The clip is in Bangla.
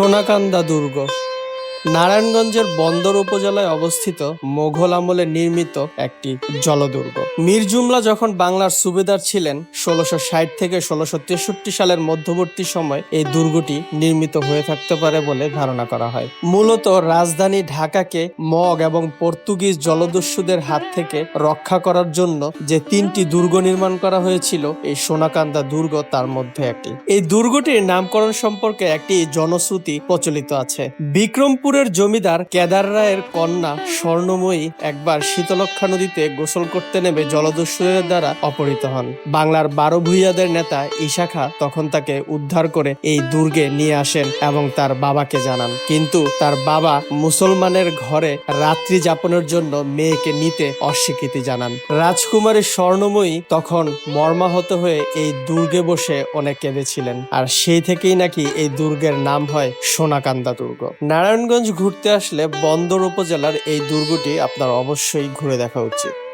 সোনাকান্দা দুর্গ। নারায়ণগঞ্জের বন্দর উপজেলায় অবস্থিত মোঘল আমলে নির্মিত একটি জলদুর্গ। মীর জুমলা যখন বাংলার সুবেদার ছিলেন, ষোলোশো ষাট থেকে ষোলোশো তেষট্টি সালের মধ্যবর্তী সময় এই দুর্গটি নির্মিত হয়ে থাকতে পারে বলে ধারণা করা হয়। মূলত রাজধানী ঢাকাকে মগ এবং পর্তুগিজ জলদস্যুদের হাত থেকে রক্ষা করার জন্য যে তিনটি দুর্গ নির্মাণ করা হয়েছিল, এই সোনাকান্দা দুর্গ তার মধ্যে একটি। এই দুর্গটির নামকরণ সম্পর্কে একটি জনশ্রুতি প্রচলিত আছে। বিক্রমপুরের জমিদার কেদার রায়ের কন্যা স্বর্ণময়ী একবার শীতলক্ষা নদীতে গোসল করতে নেমে জলদস্যুদের দ্বারা অপহৃত হন। বাংলার বারো ভূঁইয়াদের নেতা ইশাখা তখন তাকে উদ্ধার করে এই দুর্গে নিয়ে আসেন এবং তার বাবাকে জানান। কিন্তু তার বাবা মুসলমানের ঘরে রাত্রি যাপনের জন্য মেয়েকে নিতে অস্বীকৃতি জানান। রাজকুমারী স্বর্ণময়ী তখন মর্মাহত হয়ে এই দুর্গে বসে অনেক কেঁদেছিলেন। আর সেই থেকেই নাকি এই দুর্গের নাম হয় সোনাকান্দা দুর্গ। নারায়ণগঞ্জ ঘুরতে আসলে বন্দর উপজেলার এই দুর্গটি আপনার অবশ্যই ঘুরে দেখা উচিত।